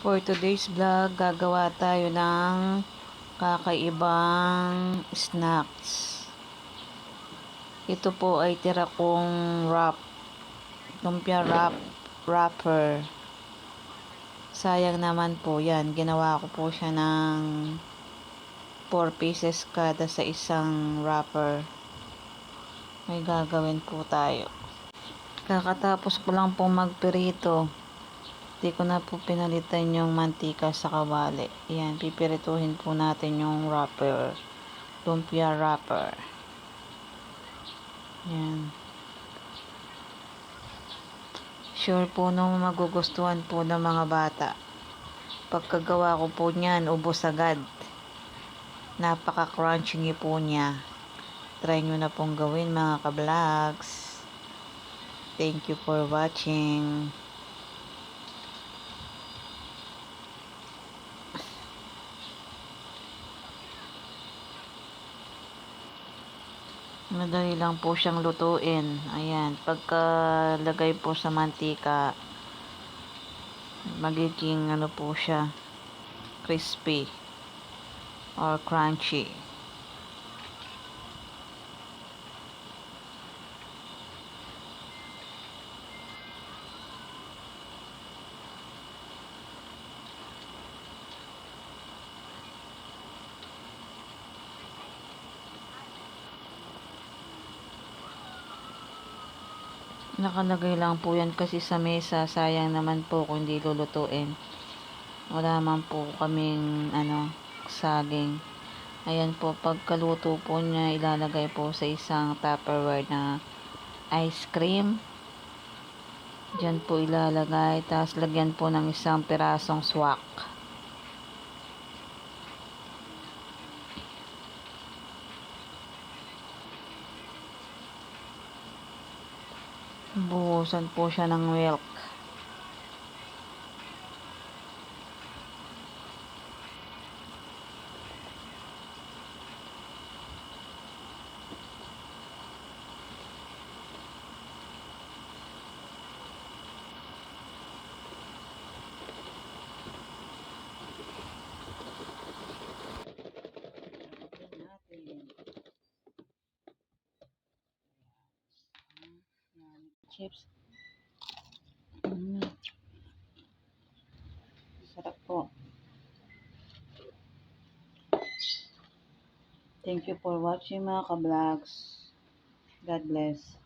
For today's vlog, gagawa tayo ng kakaibang snacks. Ito po ay tira kong wrap. Lumpia wrap, wrapper. Sayang naman po yan. Ginawa ko po siya ng 4 pieces kada sa isang wrapper. May gagawin po tayo. Kakatapos ko lang pong magpirito. Hindi ko na po pinalitan yung mantika sa kawali. Yan, pipirituhin po natin yung wrapper. Lumpia wrapper. Yan. Sure po nung magugustuhan po ng mga bata. Pagkagawa ko po niyan, ubos agad. Napaka-crunchy po niya. Try nyo na pong gawin mga ka-vlogs. Thank you for watching. Madali lang po siyang lutuin. Ayan, pagkalagay po sa mantika, magiging ano po siya, crispy or crunchy. Nakalagay lang po yan kasi sa mesa. Sayang naman po kung hindi lulutuin. Wala man po kaming ano, saging. Ayan po, pagkaluto po niya, ilalagay po sa isang tupperware na ice cream. Diyan po ilalagay. Tapos lagyan po ng isang pirasong swak. Buhusan po siya ng milk. Chips. Mm. Sarap po. Thank you for watching mga ka-vlogs. God bless.